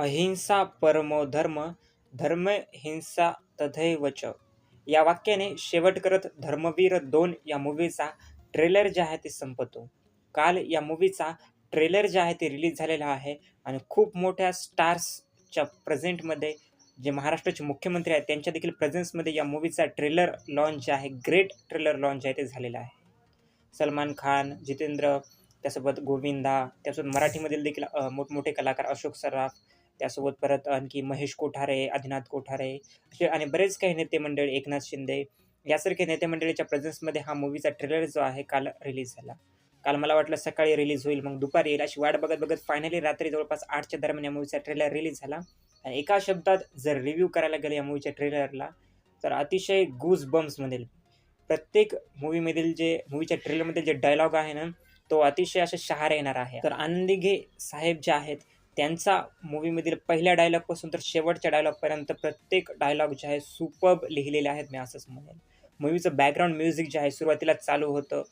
अहिंसा परमो धर्म धर्म हिंसा तथैवच. या वाक्याने शेवट करत धर्मवीर दोन या मूवीचा ट्रेलर जे आहे ते संपतो. काल या मूवीचा ट्रेलर जे आहे ते रिलीज झालेला आहे आणि खूप मोठ्या स्टार्सच्या प्रेझेंटमध्ये जे महाराष्ट्राचे मुख्यमंत्री आहेत त्यांच्या देखील प्रेझेन्समध्ये या मूवीचा ट्रेलर लॉन्च जे आहे ग्रेट ट्रेलर लॉन्च आहे ते झालेला आहे. सलमान खान जितेंद्र त्यासोबत गोविंदा त्यासोबत मराठीमधील देखील मोठमोठे कलाकार अशोक सराफ त्यासोबत परत आणखी महेश कोठारे आदिनाथ कोठारे असे आणि बरेच काही नेते मंडळी एकनाथ शिंदे यासारखे नेते मंडळीच्या प्रेझेन्समध्ये हा मूवीचा ट्रेलर जो आहे काल रिलीज झाला. काल मला वाटलं सकाळी रिलीज होईल मग दुपारी येईल. अशी वाट बघत बघत फायनली रात्री जवळपास आठच्या दरम्यान या मूवीचा ट्रेलर रिलीज झाला. आणि एका शब्दात जर रिव्ह्यू करायला गेलं या मूवीच्या ट्रेलरला तर अतिशय गुज बम्समधील प्रत्येक मूवीमधील जे मूवीच्या ट्रेलरमधील जे डायलॉग आहे ना तो अतिशय अशा शहार येणार आहे. तर आनंदी घे साहेब जे आहेत त्यांचा मूवीमधील पहिल्या डायलॉगपासून तर शेवटच्या डायलॉगपर्यंत प्रत्येक डायलॉग जे आहे सुपब लिहिलेले आहेत मी असंच म्हणेन. मूवीचं बॅकग्राऊंड म्युझिक जे आहे सुरुवातीला चालू होतं.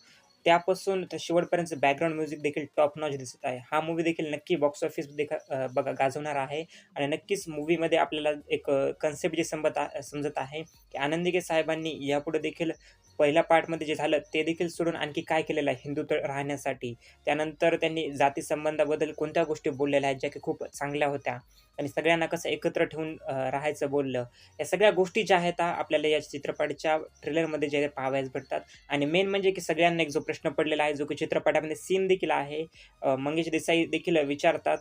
त्यापासून तर शेवटपर्यंत बॅकग्राऊंड म्युझिक देखील टॉप नॉच दिसत आहे. हा मूवी देखील नक्की बॉक्स ऑफिस देखा बघा गाजवणार आहे. आणि नक्कीच मूवीमध्ये आपल्याला एक कन्सेप्ट जे समजत आ- समजत आहे की आनंदिके साहेबांनी यापुढे देखील पहिल्या पार्टमध्ये जे झालं ते देखील सोडून आणखी काय केलेलं आहे हिंदुत्व राहण्यासाठी? त्यानंतर त्यांनी जाती संबंधाबद्दल कोणत्या गोष्टी बोललेल्या आहेत ज्या की खूप चांगल्या होत्या? आणि सगळ्यांना कसं एकत्र ठेवून राहायचं बोललं? या सगळ्या गोष्टी ज्या आहेत आपल्याला या चित्रपटाच्या ट्रेलरमध्ये जे पाहावयास भेटतात. आणि मेन म्हणजे की सगळ्यांना एक जो प्रश्न पडलेला आहे जो की चित्रपटामध्ये सीन देखील आहे. मंगेश देसाई देखील विचारतात.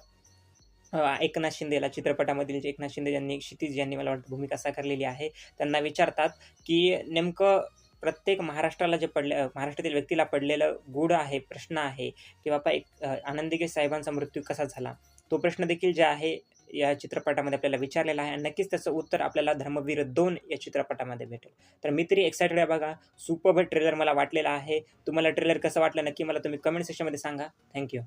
एकनाथ शिंदेला चित्रपटामधील जे एकनाथ शिंदे यांनी क्षितिज यांनी मला वाटतं भूमिका साकारलेली आहे. त्यांना विचारतात की नेमकं प्रत्येक महाराष्ट्राला जे पडले महाराष्ट्रातील व्यक्तीला पडलेलं गूढ आहे प्रश्न आहे की बाबा एक अ, साहेबांचा मृत्यू कसा झाला? तो प्रश्न देखील जे आहे या चित्रपटामध्ये आपल्याला विचारलेला आहे आणि नक्कीच त्याचं उत्तर आपल्याला धर्मवीर दोन या चित्रपटामध्ये भेटेल. तर मी तरी एक्सायटेड आहे बघा. सुपर ट्रेलर मला वाटलेला आहे. तुम्हाला ट्रेलर कसं वाटलं नक्की मला तुम्ही कमेंट सेक्शनमध्ये सांगा. थँक्यू